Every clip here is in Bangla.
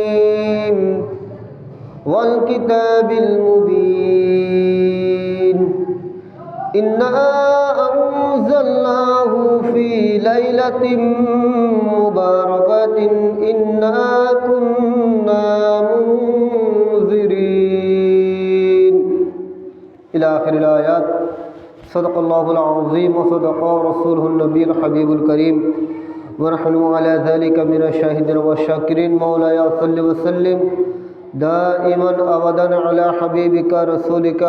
حميم والكتاب المبين إنا أنزلناه في ليلة مباركة إنا كنا منذرين إلى آخر الآيات صدق الله العظيم وصدق رسوله النبي الحبيب الكريم ونحن على ذلك من الشاهدين والشاكرين مولاي صل وسلم دائما أبدا على حبيبك رسولك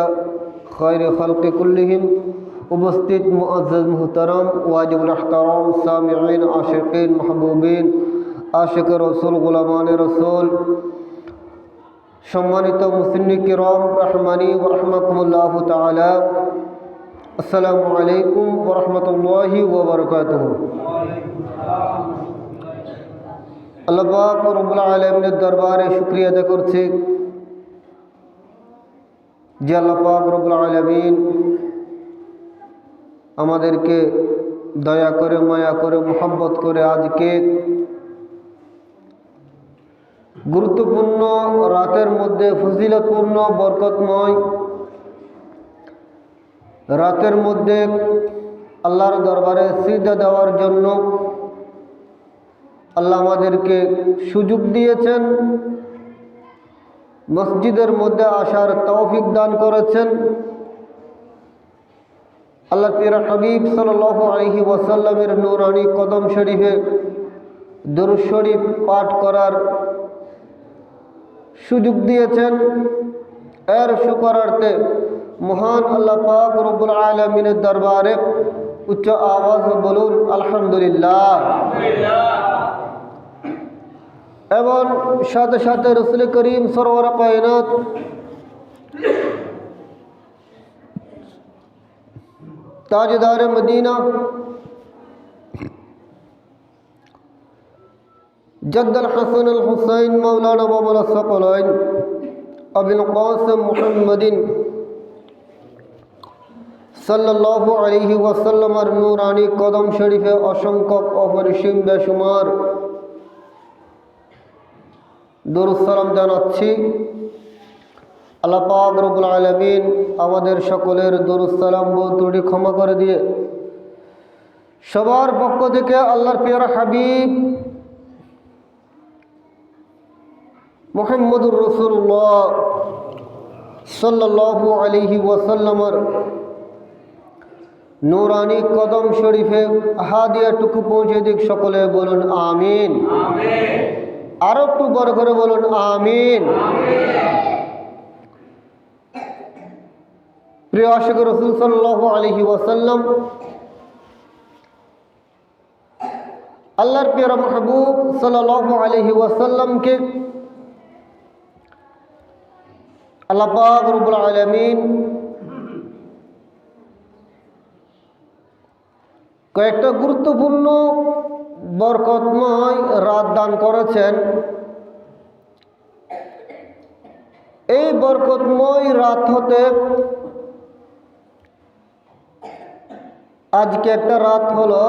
خير خلق كلهم উপস্থিত মুআজ্জাজ মুহতারাম ওয়াজিবুল আহতারাম সামিঈন আশিকিন মাহবুবিন আশিক রসুল গুলামান রসুল সম্মানিত মুসলিম কিরম রহমানি রহমকুল্লাহ তালা আসসালামু আলাইকুম ওরহমতুল্লাহি ওবরকাতুহ আল্লাহ পাক রব্বুল আলমিনের দরবারে শুক্রিয়া আদা করছি। যে আল্লাহ পাক রব্বুল আলমিন আমাদেরকে দয়া করে, মায়া করে, মোহাব্বত করে আজকে গুরুত্বপূর্ণ, রাতের মধ্যে ফজিলতপূর্ণ, বরকতময় রাতের মধ্যে আল্লাহর দরবারে সিদ্ধা দেওয়ার জন্য আল্লাহ আমাদেরকে সুযোগ দিয়েছেন। মসজিদের মধ্যে আসার তৌফিক দান করেছেন। আল্লাহ তেরা হাবিব সাল আলহি ওয়াসাল্লামের নৌরানি কদম শরীফে দরুদ শরীফ পাঠ করার সুযোগ দিয়েছেন। এর শুকরার্থে মহান আল্লাহ পাক রব্বুল আলমিনের দরবারে উচ্চ আওয়াজ বলুন, আলহামদুলিল্লাহ। এবং সাথে সাথে রসুল করিম সরোয়ার কায়নাত তাজদার মদিনা জদ্দুল হাসান আল হুসাইন মৌলানা বাবুল সকলাইন আবুল কাসম মুহাম্মদিন সাল্লাল্লাহু আলাইহি ওয়াসাল্লামের নূরানি কদম শরীফে অসংখ্য অপরিসীম বেশুমার দরুদ সালাম জানাচ্ছি। আল্লাহ পাক রব্বুল আলমিন আমাদের সকলের দরুসালাম ত্রুটি ক্ষমা করে দিয়ে সবার পক্ষ থেকে আল্লাহর পিয়ার হাবিব মোহাম্মদুর রসুল্লাহ সাল্লাহু আলিহি ওয়াসাল্লামর নূরানি কদম শরীফে হাদিয়া টুকু পৌঁছে দিক সকলে বলুন আমিন। আরও একটু বড় করে বলুন, আমিন। প্রিয় আশিক রসুল সাল্লাহ আলহি ওয়াসাল্লাম, আল্লাহর প্রিয় মাহবুব সাল্লাহ আলহি ওয়াসাল্লামকে আল্লাহ পাক রব্বুল আলমিন কয়েকটা গুরুত্বপূর্ণ বরকতময় রাত দান করেছেন। এই বরকতময় রাত হতে আজকে একটা রাত হলো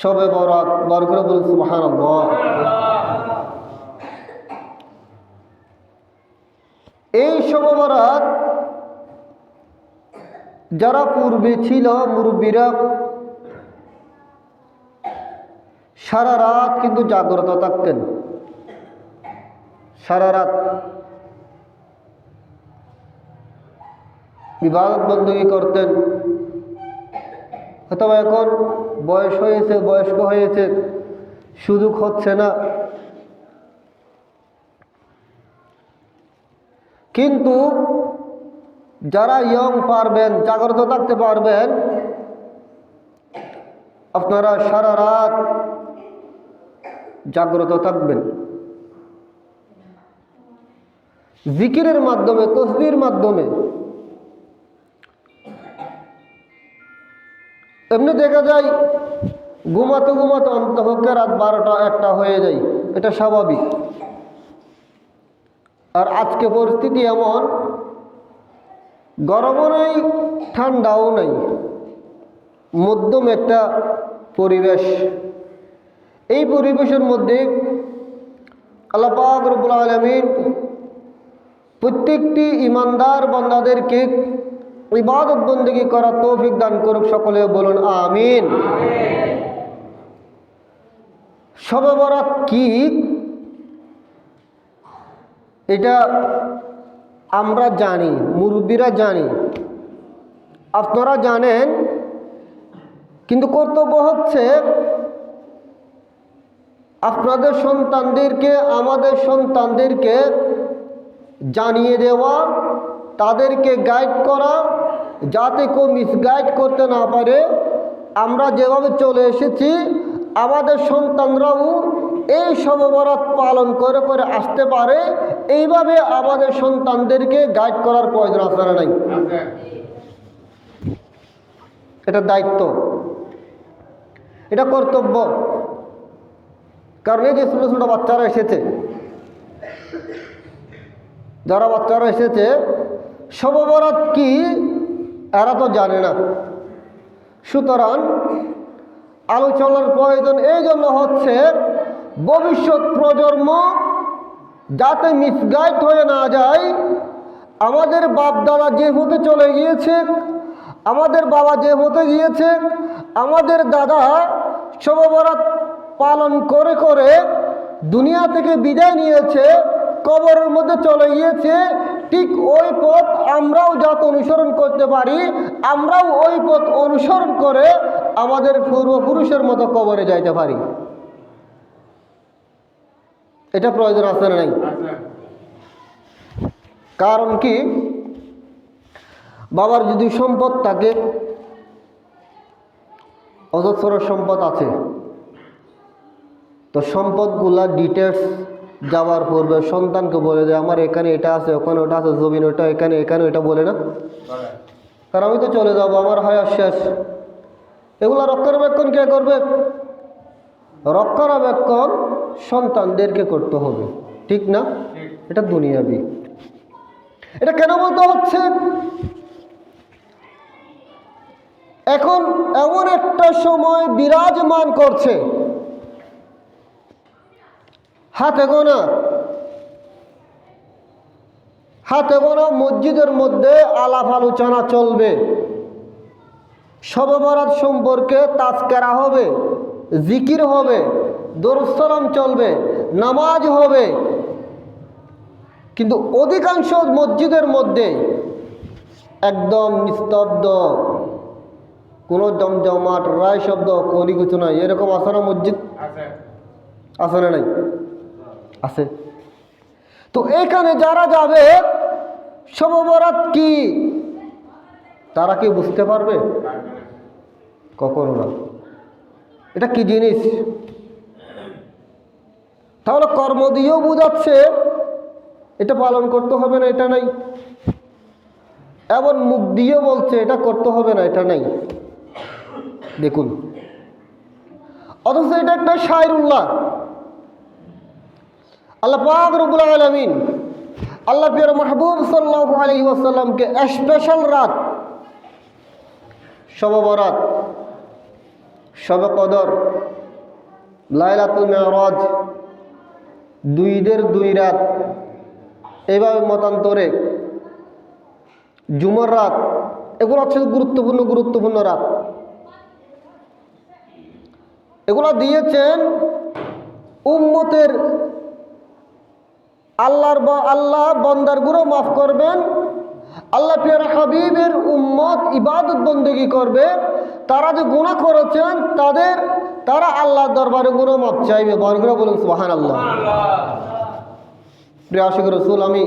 সবে বরাত। বার করে এই সবে বরাত যারা পূর্বে ছিল, মুরব্বীরা সারা রাত কিন্তু জাগ্রত থাকতেন। সারা রাত। ইবাদত বন্দী করতেন। অথবা এখন বয়স হয়েছে, বয়স্ক হয়েছে, সুযোগ হচ্ছে না। কিন্তু যারা ইয়ং পারবেন, জাগ্রত থাকতে পারবেন, আপনারা সারা রাত জাগ্রত থাকবেন। জিকিরের মাধ্যমে, তসবির মাধ্যমে। এমনি দেখা যায়, ঘুমাতে ঘুমাতে অন্তপক্ষে রাত বারোটা একটা হয়ে যায়। এটা স্বাভাবিক। আর আজকে পরিস্থিতি এমন, গরমও নেই, ঠান্ডাও নেই। মধ্যম একটা পরিবেশ। এই পরিবেশের মধ্যে আল্লাহ পাক রব্বুল আলমিন প্রত্যেকটি ইমানদার বান্দাদেরকে ইবাদত বন্দিগি করার তৌফিক দান করুক, সকলে বলুন আমিন। শবে বরাত কি? এটা আমরা জানি, মুরব্বীরা জানি, আপনারা জানেন, কিন্তু কর্তব্য হচ্ছে আপনাদের সন্তানদেরকে আমাদের সন্তানদেরকে জানিয়ে দেওয়া তাদেরকে গাইড করা যাতে কেউ মিসগাইড করতে না পারে। আমরা যেভাবে চলে এসেছি আমাদের সন্তানরাও এই সমবরাত পালন করে করে আসতে পারে। এইভাবে আমাদের সন্তানদেরকে গাইড করার প্রয়োজন আছে নাই? এটা দায়িত্ব। এটা কর্তব্য। কারণ এই যে ছোটো ছোটো বাচ্চারা এসেছে, যারা বাচ্চারা এসেছে সববরাত কি এরা তো জানে না। সুতরাং আলোচনার প্রয়োজন এই জন্য হচ্ছে ভবিষ্যৎ প্রজন্ম যাতে মিসগাইড হয়ে না যায়। আমাদের বাপ দাদা যে হতে চলে গিয়েছে, আমাদের বাবা যে হতে গিয়েছে, আমাদের দাদা সববরাত পালন করে করে দুনিয়া থেকে বিদায় নিয়েছে, কবরের মধ্যে চলে গিয়েছে, ঠিক ওই পথ আমরাও যাতে অনুসরণ করতে পারি, আমরাও ওই পথ অনুসরণ করে আমাদের পূর্বপুরুষের মতো কবরে যাইতে পারি। এটা প্রয়োজন আছে না নাই? কারণ কি? বাবার যদি সম্পদ থাকে অজস্র সম্পদ আছে। তো সম্পদগুলা ডিটেলস যাওয়ার পূর্বে সন্তানকে বলে যে আমার এখানে এটা আছে ওখানে ওটা আছে জমিন ওটা এখানে এখানে ওটা বলে না? কারণ আমি তো চলে যাব আমার হায়ার শেষ। এগুলো রক্ষণাবেক্ষণ কে করবে? রক্ষণাবেক্ষণ সন্তানদেরকে করতে হবে। ঠিক না? এটা দুনিয়াবি। এটা কেন বলতে হচ্ছে? এখন এমন একটা সময় বিরাজমান করছে। হাতে গোনা। হাতে গোনা মসজিদের মধ্যে আলাপ আলোচনা চলবে। সববরাত সম্পর্কে তাস্কেরা হবে জিকির হবে দরুসালাম চলবে নামাজ হবে। কিন্তু অধিকাংশ মসজিদের মধ্যে একদম নিস্তব্ধ কোনো জমজমাট রায় শব্দ নাই। এরকম আছে না মসজিদ আছে না নাই? আছে। তো এখানে যারা যাবে সববরাত কি? তারা কি বুঝতে পারবে? কখনো না। এটা কি জিনিস? তাহলে কর্ম দিয়েও বোঝাচ্ছে, এটা পালন করতে হবে না, এটা নাই। এমন মুখ দিয়েও বলছে, এটা করতে হবে না, এটা নাই। দেখুন। অথচ এটা একটা শায়রুল্লাহ। আল্লাহ পাক রব্বুল আলামিন আল্লাহ পিয়ার মাহবুব সাল্লাল্লাহু আলাইহি ওয়াসাল্লামকে স্পেশাল রাত শব বরাত শবে কদর লাইলাতুল মেরাজ, দুইদের দুই রাত এইভাবে মতান্তরে জুমর রাত, এগুলো হচ্ছে গুরুত্বপূর্ণ গুরুত্বপূর্ণ রাত। এগুলো দিয়েছেন উম্মতের আল্লাহর আল্লাহ বন্দারগুলো মাফ করবেন। আল্লাহ পিয়ার হাবিবের উম্মত ইবাদত বন্দেগি করবে। তারা যে গুণা করেছেন, তাদের, তারা আল্লাহর দরবারে গুণা মাফ চাইবে। বরগুলো বলুন সুহান আল্লাহ প্রিয় আশিক রসুল, আমি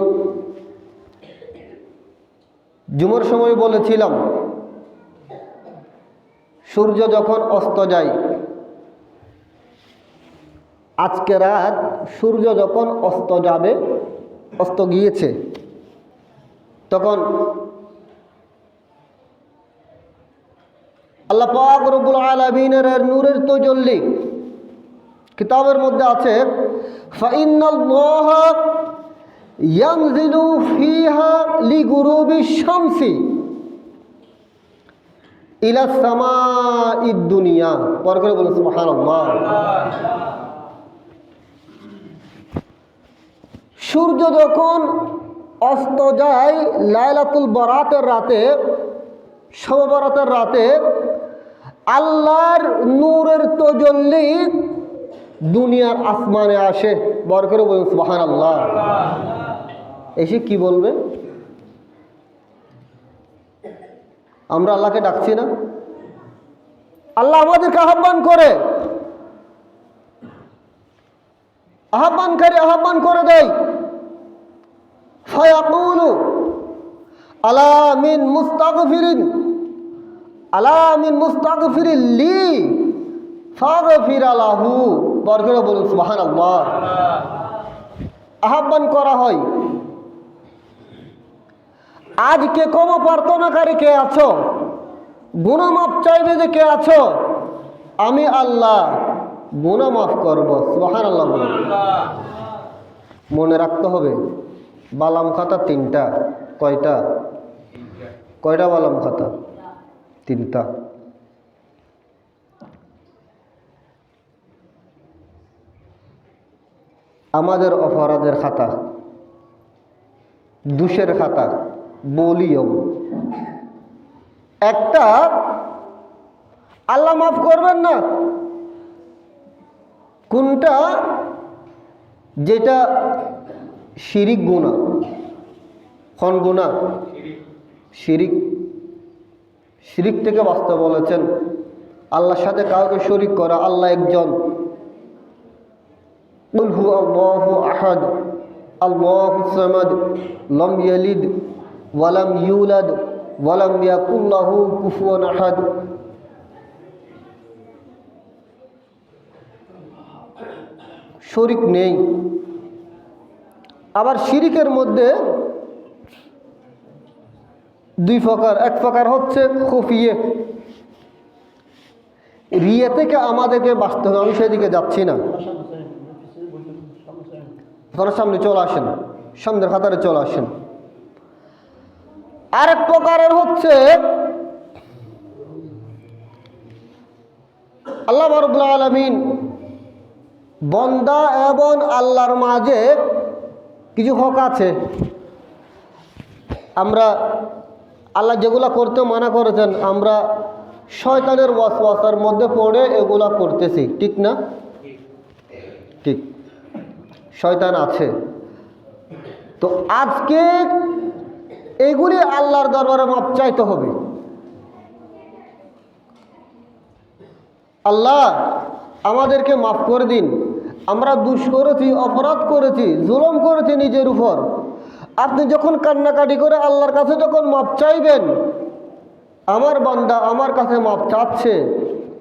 জুমর সময় বলেছিলাম, সূর্য যখন অস্ত যায় আজকে রাত সূর্য যখন অস্ত যাবে, অস্ত গিয়েছে, তখন আল্লাহ পাক রব্বুল আলামিনের নূরের তৈজল্লি কিতাবের মধ্যে আছে শামসি ইলা সামা ইদ দুনিয়া। পর করে বলুন, সুবহানাল্লাহ। সূর্য যখন অস্ত যায় লাইলাতুল বরাতের রাতে শব বরাতের রাতে, আল্লাহর নূরের তজল্লি দুনিয়ার আসমানে আসে। বর করে বলুন সুবাহান আল্লাহ এসে কি বলবে? আমরা আল্লাহকে ডাকছি না। আল্লাহ আমাদেরকে আহ্বান করে। আহ্বানকারী আহ্বান করে দেয়। ফায়াকুলু, আলা মিন মুস্তাগফিরিন, আলা মিন মুস্তাগফিরিন লি ফাগফির আলাহু বর্গরে বলুন, সুবহানাল্লাহ। আহ্বান করা হয়, আজকে কম প্রার্থনাকারী কে আছো? গুণমাপ চাইবে যে কে আছো? আমি আল্লাহ, গুণমাফ করব সুবাহান আল্লাহ মনে রাখতে হবে বালাম খাতা তিনটা, কয়টা? কয়টা বালাম খাতা তিনটা। আমাদের অপরাধের খাতা, দুষের খাতা বলিও একটা, আল্লাহ মাফ করবেন না। কোনটা? যেটা শিরিক গুণা। খন গুণা। শিরিক। শিরিক থেকে বাঁচতে বলেছেন। আল্লাহর সাথে কাউকে শরিক করা, আল্লাহ একজন। উলহু আল্লাহু আহাদ, আল্লাহু সামাদ, লম ইয়ালিদ ওয়ালাম ইউলাদ ওয়ালাম ইয়াকুল্লাহু কুফুয়ান আহাদ। শরিক নেই। আবার শিরিকের মধ্যে দুই প্রকার। এক প্রকার হচ্ছে খুফিয়ে। রিয়ে থেকে আমাদেরকে বাঁচতে হবে, আমি সেদিকে যাচ্ছি না। সামনে চলে আসেন, সামনের খাতারে চলে আসেন। আরেক প্রকারের হচ্ছে, আল্লাহ রবুল্লা আলমিন বন্দা এবং আল্লাহর মাঝে কিছু হক আছে। আমরা আল্লাহ যেগুলা করতে মানা করেছেন, আমরা শয়তানের ওয়াসওয়াসার মধ্যে পড়ে এগুলা করতেছি। ঠিক না? ঠিক। শয়তান আছে। তো আজকে এগুলি আল্লাহর দরবারে মাপ চাইতে হবে। আল্লাহ, আমাদেরকে মাফ করে দিন। আমরা দুষ করেছি, অপরাধ করেছি, জুলম করেছি নিজের উপর। আপনি যখন কান্নাকাটি করে আল্লাহর কাছে যখন মাপ চাইবেন, আমার বান্দা আমার কাছে মাপ চাচ্ছে।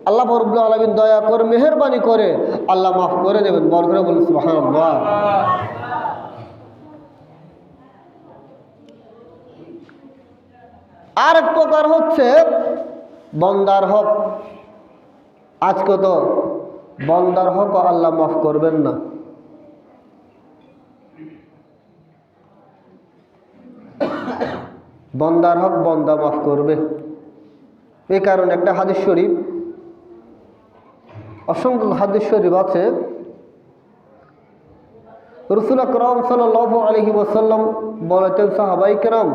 আল্লাহ ফরবুল আলমিন দয়া করে, মেহরবানি করে, আল্লাহ মাফ করে দেবেন। বর করে বলুন, সুবহানাল্লাহ। আর এক প্রকার হচ্ছে, বন্দার হক। আজকে তো বন্দার হক আল্লাহ মাফ করবেন না। বন্দার হক বন্দা মাফ করবে। এই কারণে একটা হাদিস শরীফ, অসংখ্য হাদিস শরীফ আছে। রসুল আকরম সাল আলহি ওসাল্লাম বলেছেন, সাহাবাই কেরাম,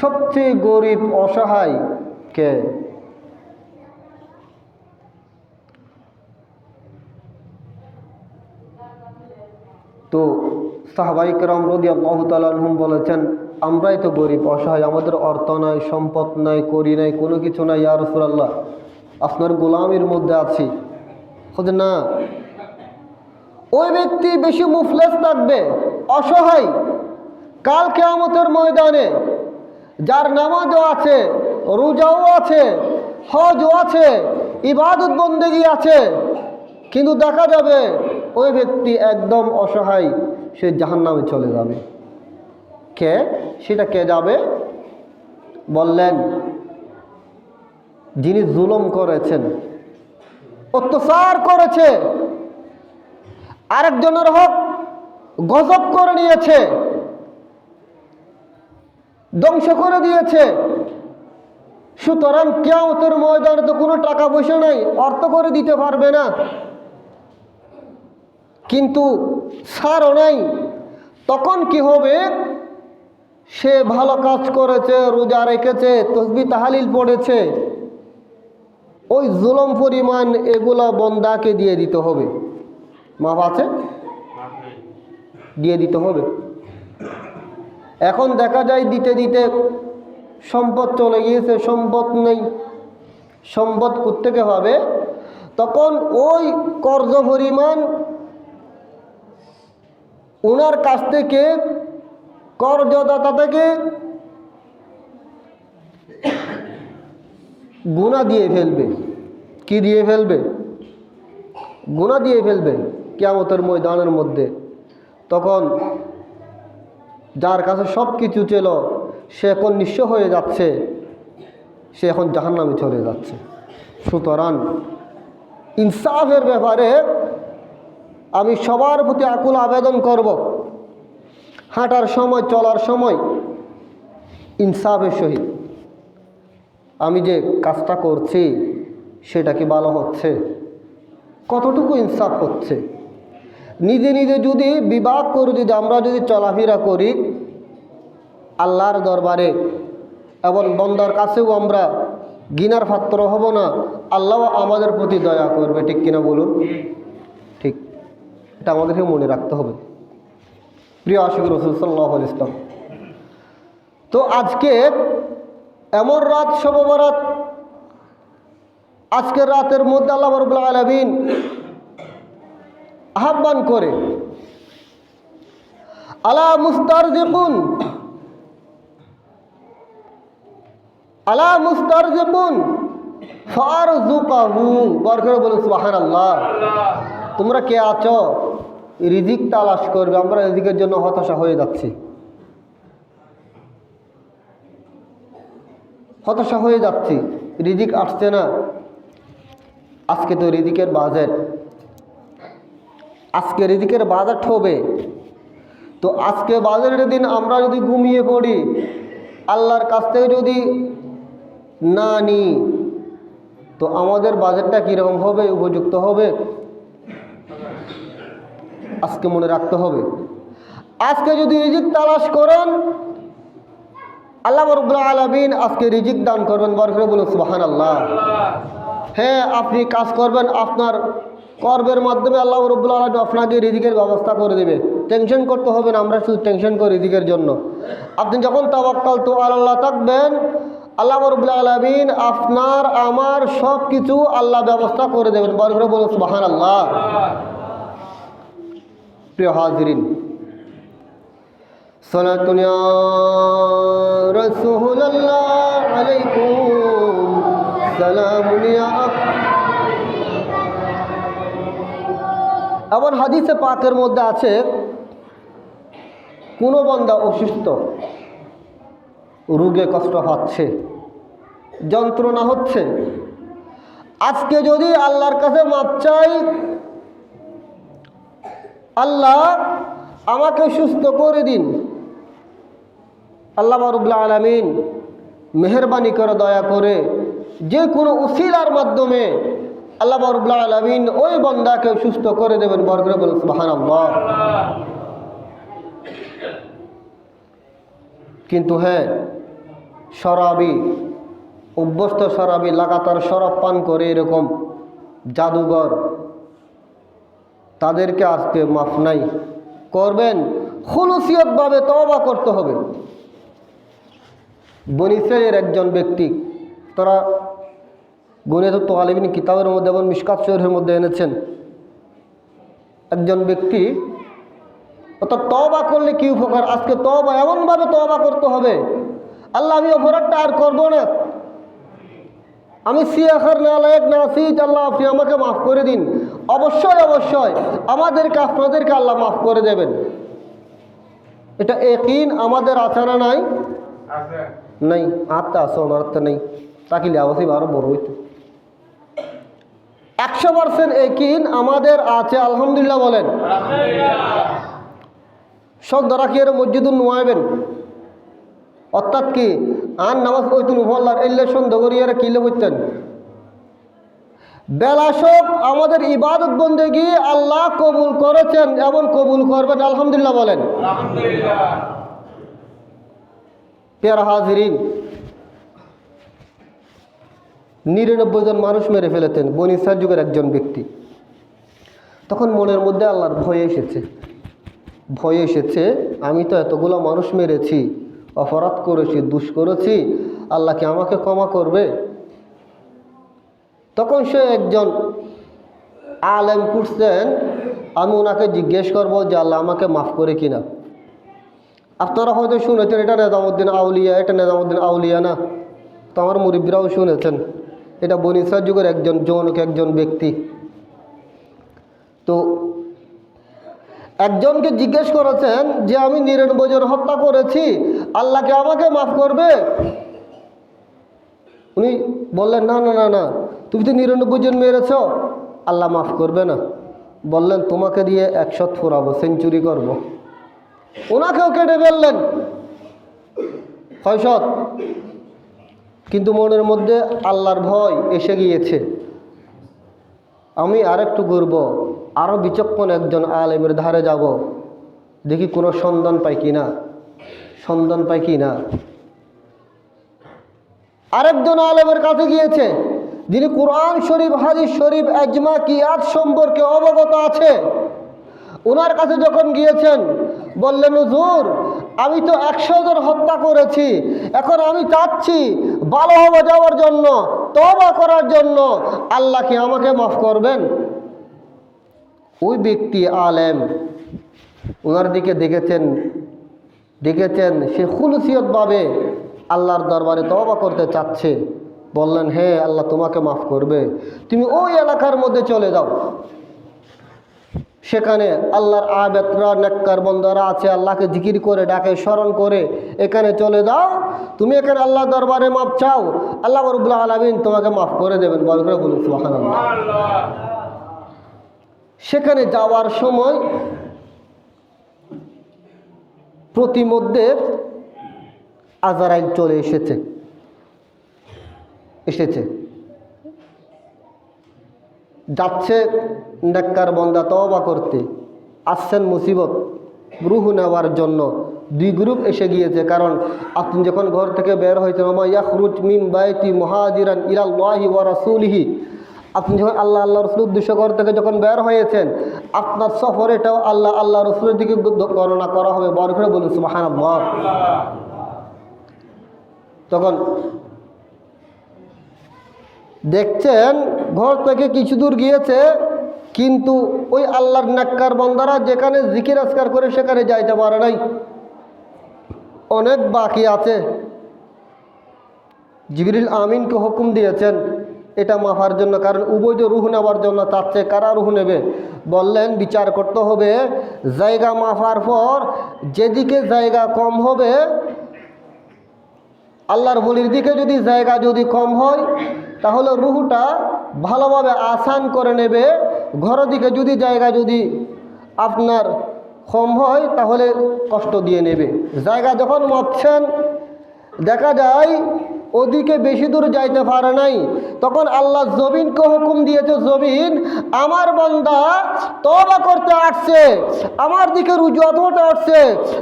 সবচেয়ে গরিব অসহায় কে? তো সাহাবাই কেরাম রদি আল্লাহ বলেছেন, আমরাই তো গরিব, অসহায়, আমাদের অর্থ নাই, সম্পদ নাই, করি নাই, কোনো কিছু নাই, ইয়া রসুলাল্লাহ, আপনার গোলামির মধ্যে আছি। হচ্ছে না, ওই ব্যক্তি বেশি মুফলেস থাকবে, অসহায়, কাল কেয়ামতের ময়দানে, যার নামাজও আছে, রোজাও আছে, হজও আছে, ইবাদত বন্দেগী আছে, কিন্তু দেখা যাবে ওই ব্যক্তি একদম অসহায়, সে জাহান নামে চলে যাবে। কে? সেটা কে যাবে? বললেন, যিনি জুলম করেছেন, অত্যাচার করেছে, আরেকজনের হক গজব করে নিয়েছে, ধ্বংস করে দিয়েছে। সুতরাং কেউ তোর ময়দানে তো কোনো টাকা পয়সা নাই, অর্থ করে দিতে পারবে না। কিন্তু সারও নাই। তখন কি হবে? সে ভালো কাজ করেছে, রোজা রেখেছে, তসবি তাহালিল পড়েছে। ওই জুলম পরিমাণ এগুলা বন্দাকে দিয়ে দিতে হবে। মাপ আছে? দিয়ে দিতে হবে। এখন দেখা যায় দিতে দিতে সম্পদ চলে গিয়েছে, সম্পদ নেই। সম্পদ কোথেকে হবে? তখন ওই কর্জ পরিমাণ ওনার কাছ থেকে, কর্জদাতা থেকে গুণা দিয়ে ফেলবে। কি দিয়ে ফেলবে? গুণা দিয়ে ফেলবে কেয়ামতের ময়দানের মধ্যে। তখন যার কাছে সব কিছু ছিল, সে এখন নিঃস্ব হয়ে যাচ্ছে। সে এখন জাহান্নামে চলে যাচ্ছে। সুতরাং ইনসাফের ব্যাপারে আমি সবার প্রতি আকুল আবেদন করব। হাঁটার সময়, চলার সময় ইনসাফের সহিত। আমি যে কাজটা করছি, সেটা কি ভালো হচ্ছে? কতটুকু ইনসাফ হচ্ছে? নিজে নিজে যদি বিবাহ করে, যদি আমরা যদি চলাফেরা করি, আল্লাহর দরবারে এবং বন্দার কাছেও আমরা গিনার পাত্র হব না, আল্লাহ আমাদের প্রতি দয়া করবে, ঠিক কিনা বলুন? এটা আমাদেরকে মনে রাখতে হবে। প্রিয় আশিক রসুল সাল্লাহ ইসলাম তো আজকে এমন রাত সবরাত আজকের রাতের মধ্যে আল্লাহ রবুল্লা আলমিন আহ্বান করে, আলা মুস্তার দেখুন আলা মুস্তার দেখুন ফার জুকাহু বার করে বলুন সুবাহান আল্লাহ তোমরা কে আছো? রিজিক তালাশ করবে, আমরা রিজিকের জন্য হতাশা হয়ে যাচ্ছি। হতাশা হয়ে যাচ্ছি, রিজিক আসছে না। আজকে তো রিজিকের বাজেট। আজকে রিজিকের বাজেট হবে। তো আজকে বাজারের দিন আমরা যদি ঘুমিয়ে পড়ি, আল্লাহর কাছ থেকে যদি না নিই, তো আমাদের বাজেটটা কীরকম হবে, উপযুক্ত হবে? আজকে মনে রাখতে হবে। আজকে যদি রিজিক তালাশ করেন, আল্লাহ রবুল্লা আলমিন আজকে রিজিক দান করবেন বার করে বলুন সুবাহান আল্লাহ হ্যাঁ আপনি কাজ করবেন, আপনার কর্মের মাধ্যমে আল্লাহ রবুল্লা আলম আপনাকে রিজিকের ব্যবস্থা করে দেবে। টেনশন করতে হবে না, আমরা শুধু টেনশন করি রিজিকের জন্য। আপনি যখন তাবাক্কাল তো আল্লাহ থাকবেন, আল্লাহ রবুল্লা আলমিন আপনার, আমার সব কিছু আল্লাহ ব্যবস্থা করে দেবেন বার করে বলুন সুবাহান আল্লাহ প্রিয় হাজরিন। সনাতুনিয়া এমন হাদিসে পাকের মধ্যে আছে, কোনো বন্দা অসুস্থ, রোগে কষ্ট পাচ্ছে, যন্ত্রণা হচ্ছে, আজকে যদি আল্লাহর কাছে মাপ চাই আল্লাহ আমাকে সুস্থ করে দিন। আল্লাহ রবুল্লা আলমিন মেহরবানি করে, দয়া করে যে কোনো উসিলার মাধ্যমে আল্লাহ রবুল্লা আলমিন ওই বন্দাকে সুস্থ করে দেবেন বরগরে বল কিন্তু হ্যাঁ শরাবি, অভ্যস্ত শরাবি, লাগাতার শরাব পান করে এরকম জাদুঘর তাদেরকে আজকে মাফ নাই করবেন খুলুসিয়তভাবে তবা করতে হবে। বনিসের একজন ব্যক্তি, তারা তো আলিবিন কিতাবের মধ্যে এবং মিসকাত শরীরের মধ্যে এনেছেন। একজন ব্যক্তি, অর্থাৎ তবা করলে কি উপকার? আজকে তবা এমনভাবে তবা করতে হবে, আল্লাহ আমি অপরাধটা আর করব না। আমি সিয়াখার না লায়ক না সিজ আল্লাহ আপনি আমাকে মাফ করে দিন। অবশ্যই অবশ্যই। আমাদেরকে আপনাদেরকে আল্লাহ মাফ করে দেবেন। এটা একিন আমাদের আছে না নাই? নাই আত্মা আছে ওনার আত্মা নেই। তাকিলে অবশ্যই আরও বড় হইতো। একশো পার্সেন্ট একিন আমাদের আছে আলহামদুলিল্লাহ বলেন। সব ধরা কি এর মসজিদুল নোয়াবেন অর্থাৎ কি আর নামাজ পড়তেন উপল্লার এলে সন্দেহ করিয়ারা কিলে বলতেন বেলাসব আমাদের ইবাদত বন্দেগি আল্লাহ কবুল করেছেন এবং কবুল করবেন, আলহামদুলিল্লাহ বলেন। পেয়ারা নিরানব্বই জন মানুষ মেরে ফেলেছেন বনিসার যুগের একজন ব্যক্তি। তখন মনের মধ্যে আল্লাহর ভয় এসেছে। ভয় এসেছে, আমি তো এতগুলো মানুষ মেরেছি, অপরাধ করেছি, দুষ করেছি, আল্লাহ কি আমাকে ক্ষমা করবে? তখন সে একজন আলেম করছেন আমি ওনাকে জিজ্ঞেস করব যে আল্লাহ আমাকে মাফ করে কিনা। আপনারা হয়তো শুনেছেন, এটা নেজামুদ্দিন আউলিয়া, এটা নেজামুদ্দিন আউলিয়া না? তো আমার মুরব্বীরাও শুনেছেন, এটা বনিসার যুগের একজন যৌনক, একজন ব্যক্তি। তো একজনকে জিজ্ঞেস করেছেন যে, আমি নিরানব্বই জন হত্যা করেছি আল্লাহকে আমাকে মাফ করবে? উনি বললেন, না না না না। তুমি তো নিরানব্বই জন মেরেছ আল্লাহ মাফ করবে না। বললেন, তোমাকে দিয়ে একশত ফোরাবো, সেঞ্চুরি করব। ওনাকেও কেটে ফেললেন। ছয়শত। কিন্তু মনের মধ্যে আল্লাহর ভয় এসে গিয়েছে। আমি আরেকটু ঘুরব আরও বিচক্ষণ একজন আলেমের ধারে যাব। দেখি কোনো সন্ধান পাই কি না। সন্ধান পাই কি না। আরেকজন আলেমের কাছে গিয়েছে। যিনি কোরআন শরীফ, হাদিস শরীফ এজমা কিয়াত সম্পর্কে অবগত আছে ওনার কাছে যখন গিয়েছেন, বললেন, হুজুর, আমি তো একশো জন হত্যা করেছি। এখন আমি চাচ্ছি ভালো হবে যাওয়ার জন্য তবা করার জন্য। আল্লাহ কি আমাকে মাফ করবেন? ওই ব্যক্তি আলেম ওনার দিকে দেখেছেন দেখেছেন সে খুলসিয়তভাবে আল্লাহর দরবারে তবা করতে চাচ্ছে। বললেন, হে আল্লাহ, তোমাকে মাফ করবে। তুমি ওই এলাকার মধ্যে চলে যাও। সেখানে আল্লাহর আবেতরা নেককার বন্দারা আছে, আল্লাহকে জিকির করে, ডাকে, স্মরণ করে এখানে চলে যাও। তুমি এখানে আল্লাহ দরবারে মাফ চাও। আল্লাহ রবুল্লাহ আলমিন তোমাকে মাফ করে দেবেন। বল করে বলুন। সেখানে যাওয়ার সময় প্রতিমধ্যে আজারাইল চলে এসেছে। এসেছে। যাচ্ছে নেককার বন্দা তওবা করতে। আসছেন মুসিবত রুহ নেওয়ার জন্য। দুই গ্রুপ এসে গিয়েছে, কারণ আপনি যখন ঘর থেকে বের হয়েছেন, ওমা ইয়াখরুজ মিম বাইতি মহাজিরান ইলাল্লাহি ওয়া রাসূলিহি। আপনি যখন আল্লাহ আল্লাহ রসুল উদ্দেশ্য ঘর থেকে যখন বের হয়েছেন, আপনার সফর এটাও আল্লাহ আল্লাহ রসুলের দিকে গণনা করা হবে। বর করে বলুন, সুবহানাল্লাহ। তখন দেখছেন, ঘর থেকে কিছু দূর গিয়েছে, কিন্তু ওই আল্লাহর নাক্কার বন্দারা যেখানে জিকির আজকার করে সেখানে যাইতে পারে নাই। অনেক বাকি আছে। জিবরিল আমিনকে হুকুম দিয়েছেন, এটা মাফার জন্য, কারণ উভয় রুহ নেওয়ার জন্য চেয়ে কারা রুহ নেবে? বললেন, বিচার করতে হবে। জায়গা মাফার পর যেদিকে জায়গা কম হবে আল্লাহর বলির দিকে যদি জায়গা যদি কম হয়, তাহলে রুহুটা ভালোভাবে আসান করে নেবে। ঘর দিকে যদি জায়গা যদি আপনার কম হয়, তাহলে কষ্ট দিয়ে নেবে। জায়গা যখন মাপছেন, দেখা যায় ওদিকে বেশি দূর যাইতে পারে নাই। তখন আল্লাহ জবিনকে হুকুম দিয়েছে জবিন আমার বন্দা তবা করতে আসছে, আমার দিকে রুজু অতটা আসছে,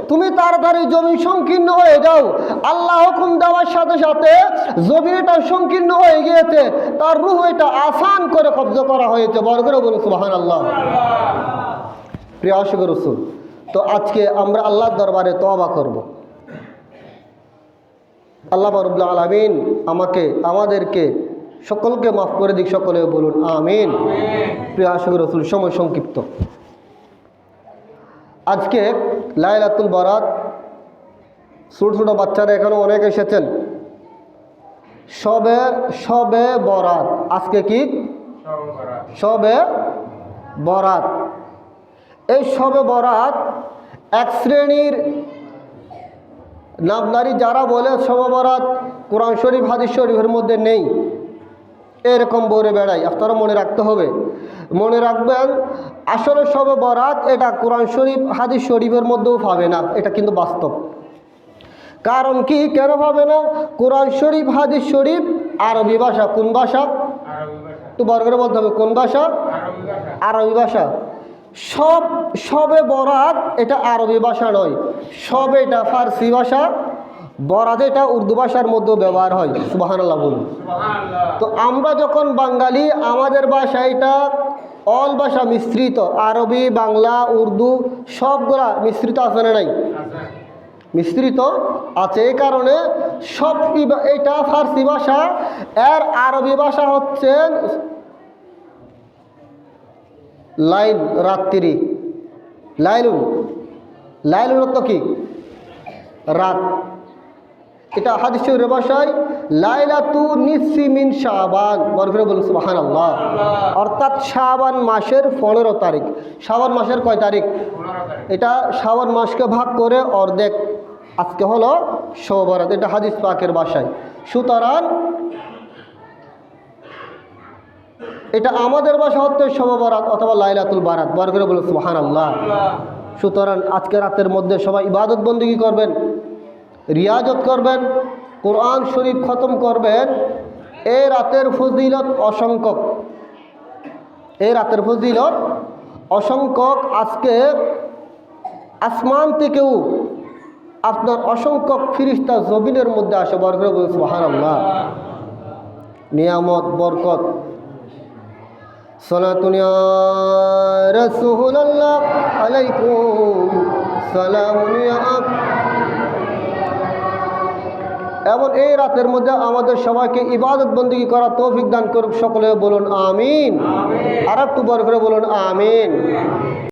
তুমি তাড়াতাড়ি জমি সংকীর্ণ হয়ে যাও। আল্লাহ হুকুম দেওয়ার সাথে সাথে জমিন এটা সংকীর্ণ হয়ে গিয়েছে, তার রুহ এটা আসান করে কব্জা করা হয়েছে। বড় করে বলুন সুবাহান আল্লাহ প্রিয় আশিক রসুল, তো আজকে আমরা আল্লাহর দরবারে তবা করব। আল্লাহ রবুল্লা আলমিন আমাকে, আমাদেরকে সকলকে মাফ করে দিক সকলে বলুন, আমিন। প্রিয় আশিক রসুল, সময় সংক্ষিপ্ত। আজকে লাইলাতুল বরাত ছোটো ছোটো বাচ্চারা এখানে অনেক এসেছেন। সবে সবে বরাত। আজকে কি? সবে বরাত। এই সবে বরাত এক শ্রেণির নামদারি যারা বলে সবে বরাত কোরআন শরীফ হাদিস শরীফের মধ্যে নেই এরকম বলে বেড়াই আপনারা মনে রাখতে হবে মনে রাখবেন আসলে সবে বরাত এটা কোরআন শরীফ হাদিস শরীফের মধ্যেও পাবে না এটা কিন্তু বাস্তব। কারণ কি? কেন হবে না? কোরআন শরীফ হাদিস শরীফ আরবি ভাষা কোন ভাষা? একটু বর্গের বলতে হবে কোন ভাষা। আরবি ভাষা। সব সবে বরাত এটা আরবি ভাষা নয় সবে এটা ফার্সি ভাষা বরাত এটা উর্দু ভাষার মধ্যে ব্যবহার হয় সুবাহান্লাহ বলুন। তো আমরা যখন বাঙালি আমাদের ভাষা এটা অল ভাষা মিশ্রিত আরবি বাংলা উর্দু সবগুলা মিশ্রিত আছে না নাই? মিশ্রিত আছে এই কারণে সব এটা ফার্সি ভাষা এর আরবি ভাষা হচ্ছে লাইল রাত্রি। লাইলুন লাইলুন অর্থ কি? রাত। এটা হাদিসের ভাষায় লাইলাতু নিসি মিন শাবান। বরফরে বলুন সুবাহান আল্লাহ অর্থাৎ শাবান মাসের পনেরো তারিখ। শাবান মাসের কয় তারিখ? এটা শাবান মাসকে ভাগ করে অর্ধেক। আজকে হলো শোবরাত এটা হাদিস পাকের বাসায় সুতরাং এটা আমাদের ভাষা হচ্ছে শোবরাত অথবা লাইলাতুল বারাত। বার করে বলুন সুবাহান আল্লাহ সুতরাং আজকে রাতের মধ্যে সবাই ইবাদত বন্দী করবেন, রিয়াজত করবেন, কোরআন শরীফ খতম করবেন। এই রাতের ফজিলত অসংখ্যক। এই রাতের ফজিলত অসংখ্যক। আজকে আসমান থেকেও আপনার অসংখ্যক ফিরিস্তা জবিনের মধ্যে আসে। বরকরে বলছে মহান আল্লাহ নিয়ামত, বরকত। এবং এই রাতের মধ্যে আমাদের সবাইকে ইবাদত বন্দী করা তৌফিক দান করুক সকলে বলুন আমিন। আর একটু বড় করে বলুন আমিন।